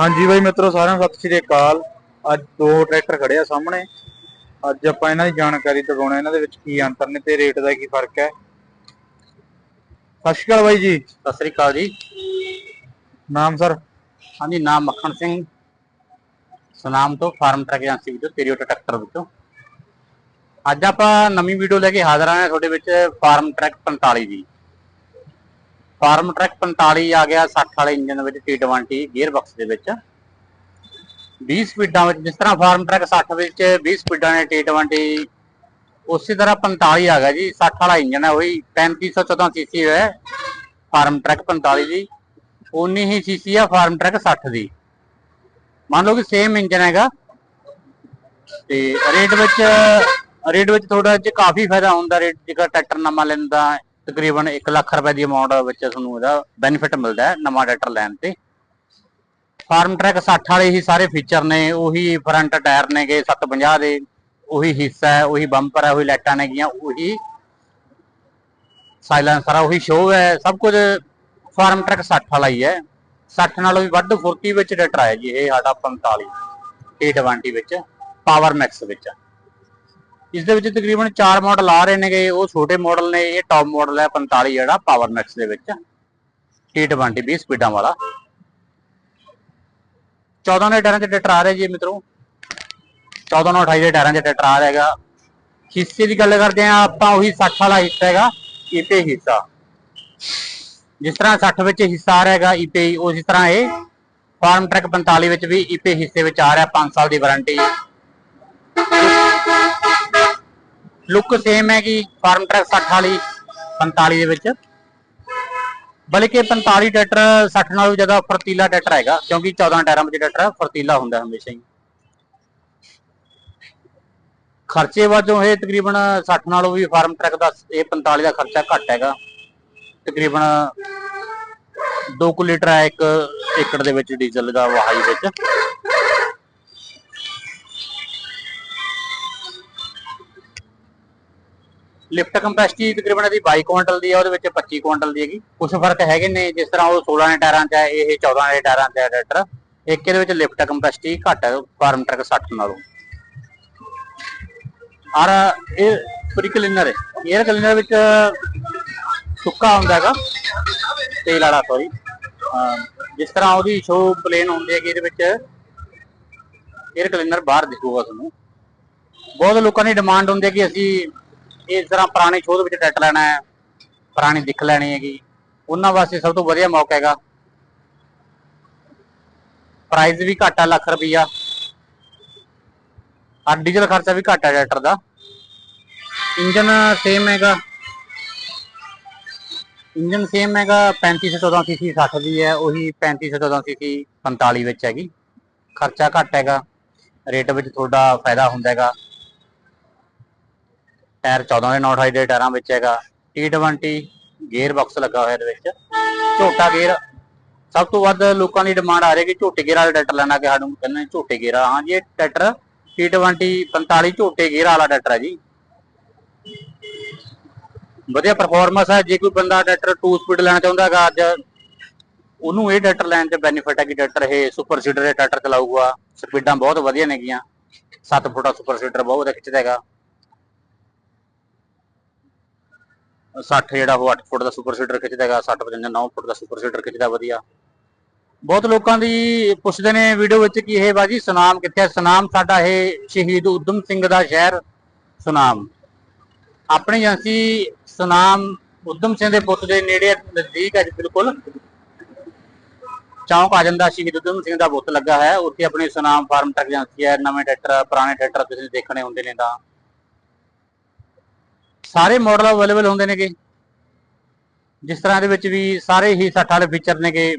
ਹਾਂਜੀ ਬਾਈ ਮਿੱਤਰੋ ਸਾਰਿਆਂ ਨੂੰ ਸਤਿ ਸ਼੍ਰੀ ਅਕਾਲ। ਅੱਜ ਦੋ ਟਰੈਕਟਰ ਖੜੇ ਆ ਸਾਹਮਣੇ। ਅੱਜ ਆਪਾਂ ਇਹਨਾਂ ਦੀ ਜਾਣਕਾਰੀ ਦਿਵਾਉਣਾ ਇਹਨਾਂ ਦੇ ਵਿੱਚ ਕੀ ਅੰਤਰ ਨੇ ਤੇ ਰੇਟ ਦਾ ਕੀ ਫ਼ਰਕ ਹੈ। ਸਤਿ ਸ਼੍ਰੀ ਅਕਾਲ ਬਾਈ ਜੀ। ਸਤਿ ਸ੍ਰੀ ਅਕਾਲ ਜੀ। ਨਾਮ ਸਰ? ਹਾਂਜੀ ਨਾਮ ਮੱਖਣ ਸਿੰਘ। ਸੁਨਾਮ ਤੋਂ ਫਾਰਮ ਟਰੱਕ ਏਜੰਸੀ ਵਿੱਚੋਂ ਟੇਰੀਓਟਾ ਟਰੈਕਟਰ ਵਿੱਚੋਂ। ਅੱਜ ਆਪਾਂ ਨਵੀਂ ਵੀਡੀਓ ਲੈ ਕੇ ਹਾਜ਼ਰ ਆਏ ਹਾਂ ਤੁਹਾਡੇ ਵਿੱਚ ਫਾਰਮ ਟਰੱਕ 45 ਦੀ। ਫਾਰਮ ਟਰੱਕ 45 ਆ ਗਿਆ 60 ਵਾਲੇ ਇੰਜਨ ਵਿੱਚ T20 ਗੇਅਰ ਬਾਕਸ ਦੇ ਵਿੱਚ। 20 ਸਪੀਡਾਂ ਵਿੱਚ, ਜਿਸ ਤਰ੍ਹਾਂ ਫਾਰਮ ਟਰੱਕ 60 ਵਿੱਚ 20 ਸਪੀਡਾਂ ਨੇ T20 ਉਸੇ ਤਰ੍ਹਾਂ 45 ਆ ਗਿਆ ਜੀ 60 ਵਾਲਾ ਇੰਜਨ ਹੈ ਉਹੀ 3514 ਸੀਸੀ ਹੈ ਫਾਰਮ ਟਰੱਕ 45 ਦੀ। ਉਨੀ ਹੀ ਸੀਸੀ ਆ ਫਾਰਮ ਟਰੱਕ 60 ਦੀ। ਮੰਨ ਲਓ ਕਿ ਸੇਮ ਇੰਜਨ ਹੈਗਾ। ਤੇ ਰੇਟ ਵਿੱਚ ਰੇਟ ਵਿੱਚ ਥੋੜਾ ਜਿਹਾ ਕਾਫੀ ਫਾਇਦਾ ਹੁੰਦਾ ਰੇਟ ਜੇਕਰ ਟਰੈਕਟਰ ਨਵਾਂ ਲੈਂਦਾ ਤਕਰੀਬਨ 1 ਲੱਖ ਰੁਪਏ ਦੀ ਅਮਾਉਂਟ ਵਿੱਚ ਤੁਹਾਨੂੰ ਇਹਦਾ ਬੈਨੀਫਿਟ ਮਿਲਦਾ ਹੈ ਨਵਾਂ ਟਰੈਕਟਰ ਲੈਣ ਤੇ। ਫਾਰਮ ਟਰੈਕ 60 ਵਾਲੇ ਹੀ ਸਾਰੇ ਫੀਚਰ ਨੇ, ਉਹੀ ਫਰੰਟ ਟਾਇਰ ਨੇਗੇ 750 ਦੇ, ਉਹੀ ਹਿੱਸਾ ਹੈ, ਉਹੀ ਬੰਪਰ ਹੈ, ਉਹੀ ਲਾਈਟਾਂ ਨੇਗੀਆਂ, ਉਹੀ ਸਾਇਲੈਂਸਰ ਆ ਉਹੀ ਸ਼ੋਅ ਹੈ, ਸਭ ਕੁਝ ਫਾਰਮ ਟਰੈਕ 60 ਵਾਲਾ ਹੀ ਹੈ। 60 ਨਾਲੋਂ ਵੀ ਵੱਧ ਫੁਰਤੀ ਵਿੱਚ ਟਰੈਕਟਰ ਆਇਆ ਜੀ, ਇਹ ਸਾਡਾ 45 T20 ਵਿੱਚ ਪਾਵਰ ਮੈਕਸ ਵਿੱਚ। ਇਸ ਦੇ ਵਿੱਚ ਤਕਰੀਬਨ 4 ਮਾਡਲ ਆ ਰਹੇ ਨੇਗੇ, ਉਹ ਛੋਟੇ ਮਾਡਲ ਨੇ, ਇਹ ਟੌਪ ਮਾਡਲ ਹੈ 45 ਜਿਹੜਾ ਪਾਵਰ ਮੈਕਸ ਦੇ ਵਿੱਚ। T20 20 ਸਪੀਡਾਂ ਵਾਲਾ। 14 ਦੇ ਟਾਇਰਾਂ 'ਚ ਟਰੈਕਟਰ ਆ ਰਿਹਾ ਜੀ ਮਿੱਤਰੋ। 14 ਨਾਲ 28 ਦੇ ਟਾਇਰਾਂ 'ਚ ਟਰੈਕਟਰ ਆ ਰਿਹਾ ਹਿੱਸੇ ਦੀ ਗੱਲ ਕਰਦੇ ਆ ਆਪਾਂ ਉਹੀ 60 ਵਾਲਾ ਹਿੱਸਾ ਹੈਗਾ ਇਪੇ ਹਿੱਸਾ। ਜਿਸ ਤਰ੍ਹਾਂ 60 ਵਿੱਚ ਹਿੱਸਾ ਆ ਰਿਹਾ ਹੈਗਾ ਇਪੇ ਉਸੇ ਤਰ੍ਹਾਂ ਇਹ ਫਾਰਮ ਟਰੈਕ 45 ਵਿੱਚ ਵੀ ਇਪੇ ਹਿੱਸੇ ਵਿੱਚ ਆ ਰਿਹਾ 5 ਸਾਲ ਦੀ ਵਾਰੰਟੀ ਲੁੱਕ ਸੇਮ ਹੈ ਫਾਰਮ ਟਰੈਕ 60 ਵਾਲੀ 45 ਦੇ ਵਿੱਚ। ਬਲਕਿ 45 ਟਰੈਕਟਰ 60 ਨਾਲੋਂ ਜ਼ਿਆਦਾ ਫਰਤੀਲਾ ਟਰੈਕਟਰ ਹੈਗਾ, ਕਿਉਂਕਿ 14 ਟਾਇਰਾਂ ਵਿੱਚ ਟਰੈਕਟਰ ਫਰਤੀਲਾ ਹੁੰਦਾ ਹਮੇਸ਼ਾ ਹੀ। ਖਰਚੇ ਵਜੋਂ ਇਹ ਤਕਰੀਬਨ 60 ਨਾਲੋਂ ਵੀ ਫਾਰਮ ਟਰੈਕ ਦਾ ਇਹ 45 ਦਾ ਖਰਚਾ ਘੱਟ ਹੈਗਾ। ਤਕਰੀਬਨ 2 ਕੁ ਲੀਟਰ ਹੈ ਇੱਕ ਏਕੜ ਦੇ ਵਿੱਚ ਡੀਜ਼ਲ ਦਾ ਵਹਾਈ ਵਿੱਚ। ਲਿਫਟ ਕੰਪੈਸਿਟੀ ਤਕਰੀਬਨ ਇਹਦੀ 22 ਕੁਇੰਟਲ ਦੀ ਹੈ ਉਹਦੇ ਵਿੱਚ 25 ਕੁਇੰਟਲ ਦੀ ਹੈਗੀ। ਕੁਝ ਫ਼ਰਕ ਹੈਗੇ ਨੇ, ਜਿਸ ਤਰ੍ਹਾਂ ਉਹ 16 ਦੇ ਟਾਇਰਾਂ 'ਚ ਹੈ, ਇਹ 14 ਦੇ ਟਾਇਰਾਂ 'ਚ ਹੈ ਟਰੈਕਟਰ ਇੱਕ ਇਹਦੇ ਵਿੱਚ ਲਿਫਟ ਕੰਪੈਸਿਟੀ ਘੱਟ ਹੈ ਫਾਰਮ ਟਰੈਕ 60 ਨਾਲੋਂ। ਔਰ ਇਹ ਪ੍ਰੀ ਕਲੀਨਰ ਹੈ। 에ਅਰ ਕਲੀਨਰ ਵਿੱਚ ਸੁੱਕਾ ਹੁੰਦਾ ਹੈਗਾ, ਤੇਲ ਵਾਲਾ ਸੌਰੀ ਜਿਸ ਤਰ੍ਹਾਂ ਉਹਦੀ ਸ਼ੋ ਪਲੇਨ ਹੁੰਦੀ ਹੈਗੀ ਇਹਦੇ ਵਿੱਚ 에ਅਰ ਕਲੀਨਰ ਬਾਹਰ ਦਿਖੂਗਾ ਤੁਹਾਨੂੰ। ਬਹੁਤ ਲੋਕਾਂ ਦੀ ਡਿਮਾਂਡ ਹੁੰਦੀ ਹੈ ਕਿ ਅਸੀਂ ਇਸ ਤਰ੍ਹਾਂ ਪੁਰਾਣੇ ਸ਼ੋਅ ਦੇ ਵਿੱਚ ਟਰੈਕਟਰ ਲੈਣਾ ਹੈ, ਪੁਰਾਣੀ ਦਿੱਖ ਲੈਣੀ ਹੈਗੀ। ਉਹਨਾਂ ਵਾਸਤੇ ਸਭ ਤੋਂ ਵਧੀਆ ਮੌਕਾ ਹੈਗਾ। ਪ੍ਰਾਈਸ ਵੀ ਘੱਟ ਆ ਲੱਖ ਰੁਪਈਆ। ਆ ਡੀਜ਼ਲ ਖਰਚਾ ਵੀ ਘੱਟ ਹੈ ਟਰੈਕਟਰ ਦਾ। ਇੰਜਨ ਸੇਮ ਹੈਗਾ। ਇੰਜਨ ਸੇਮ ਹੈਗਾ 3514 ਸੀਸੀ 60 ਦੀ ਹੈ, ਉਹੀ 3514 ਸੀਸੀ 45 ਵਿੱਚ ਹੈਗੀ। ਖਰਚਾ ਘੱਟ ਹੈਗਾ। ਰੇਟ ਵਿੱਚ ਤੁਹਾਡਾ ਫਾਇਦਾ ਹੁੰਦਾ ਹੈਗਾ। ਟਾਇਰ 14 ਦੇ 928 ਦੇ ਟਾਇਰਾਂ ਵਿੱਚ ਹੈਗਾ। T20 ਗੇਅਰ ਬਾਕਸ ਲੱਗਾ ਹੋਇਆ ਇਹਦੇ ਵਿੱਚ। ਝੋਟਾ ਗੇਅਰ ਸਭ ਤੋਂ ਵੱਧ ਲੋਕਾਂ ਦੀ ਡਿਮਾਂਡ ਆ ਰਹੀ ਹੈ ਕਿ ਝੋਟੇ ਗੇਅਰ ਵਾਲਾ ਟਰੈਕਟਰ ਲੈਣਾ ਕਿ ਸਾਨੂੰ ਕਹਿੰਦੇ ਝੋਟੇ ਗੇਅਰ ਵਾਲਾ। ਹਾਂ ਜੀ ਇਹ ਟਰੈਕਟਰ T20 45 ਝੋਟੇ ਗੇਅਰ ਵਾਲਾ ਟਰੈਕਟਰ ਹੈ ਜੀ। ਵਧੀਆ ਪਰਫਾਰਮੈਂਸ ਹੈ ਜੇ ਕੋਈ ਬੰਦਾ ਟਰੈਕਟਰ 2 ਸਪੀਡ ਲੈਣਾ ਚਾਹੁੰਦਾ ਹੈਗਾ ਅੱਜ, ਉਹਨੂੰ ਇਹ ਟਰੈਕਟਰ ਲੈਣ ਤੇ ਬੈਨੀਫਿਟ ਹੈ ਕਿ ਟਰੈਕਟਰ ਇਹ ਸੁਪਰ ਸੀਡਰ ਦੇ ਟਰੈਕਟਰ ਚਲਾਊਗਾ। ਸਪੀਡਾਂ ਬਹੁਤ ਵਧੀਆ ਨੇਗੀਆਂ 7 ਫੁੱਟਾ ਸੁਪਰ ਸੀਡਰ ਬਹੁਤ ਵਧੀਆ ਖਿੱਚਦਾ ਹੈਗਾ। 60 ਜਿਹੜਾ ਉਹ 8 ਫੁੱਟ ਦਾ ਸੁਪਰ ਸੀਡਰ ਖਿੱਚਦਾ ਹੈਗਾ 60 55 9 ਫੁੱਟ ਦਾ ਸੁਪਰ ਸੀਡਰ ਖਿੱਚਦਾ ਵਧੀਆ। ਬਹੁਤ ਲੋਕਾਂ ਦੀ ਪੁੱਛਦੇ ਨੇ ਵੀਡੀਓ ਵਿੱਚ ਕਿ ਇਹ ਬਾਜੀ ਸੁਨਾਮ ਕਿੱਥੇ ਹੈ ਸੁਨਾਮ ਸਾਡਾ ਇਹ ਸ਼ਹੀਦ ਉਦਮ ਸਿੰਘ ਦਾ ਸ਼ਹਿਰ ਸੁਨਾਮ। ਆਪਣੀ ਏਜੰਸੀ ਸੁਨਾਮ ਉਦਮ ਸਿੰਘ ਦੇ ਪੁੱਤ ਦੇ ਨੇੜੇ ਨਜ਼ਦੀਕ ਹੈ ਜੀ, ਬਿਲਕੁਲ। ਚੌਂਕ ਆ ਜਾਂਦਾ ਸ਼ਹੀਦ ਉਦਮ ਸਿੰਘ ਦਾ ਬੁੱਤ ਲੱਗਾ ਹੈ। ਉੱਥੇ ਆਪਣੀ ਸੁਨਾਮ ਫਾਰਮ ਟਰੱਕ ਏਜੰਸੀ ਹੈ। ਨਵੇਂ ਟਰੈਕਟਰ, ਪੁਰਾਣੇ ਟਰੈਕਟਰ ਤੁਸੀਂ ਦੇਖਣੇ ਹੁੰਦੇ ਨੇ ਤਾਂ। ਸਾਰੇ ਮਾਡਲ ਅਵੇਲੇਬਲ ਹੁੰਦੇ ਨੇਗੇ। ਜਿਸ ਤਰ੍ਹਾਂ ਦੇ ਵਿੱਚ ਵੀ ਸਾਰੇ ਹੀ 60 ਵਾਲੇ ਫੀਚਰ ਨੇਗੇ।